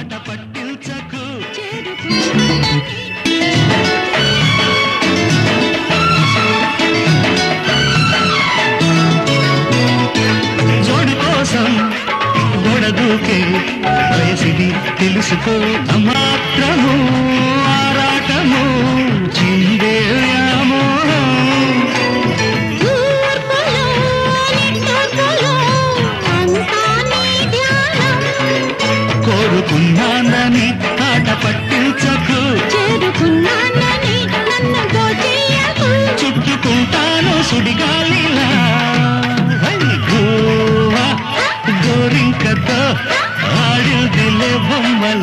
బాట పట్టించకు. జోడు కోసం గొడదూకే వయసిది తెలుసుకో అమాత్రము చేరుకున్నానని ఆట పట్టించకు. చేరుకున్నానని నన్ను గోచేయకు చుట్టుకుంటాను సుడిగాలిలా. గోరింకతో ఆడిందిలే బొమ్మల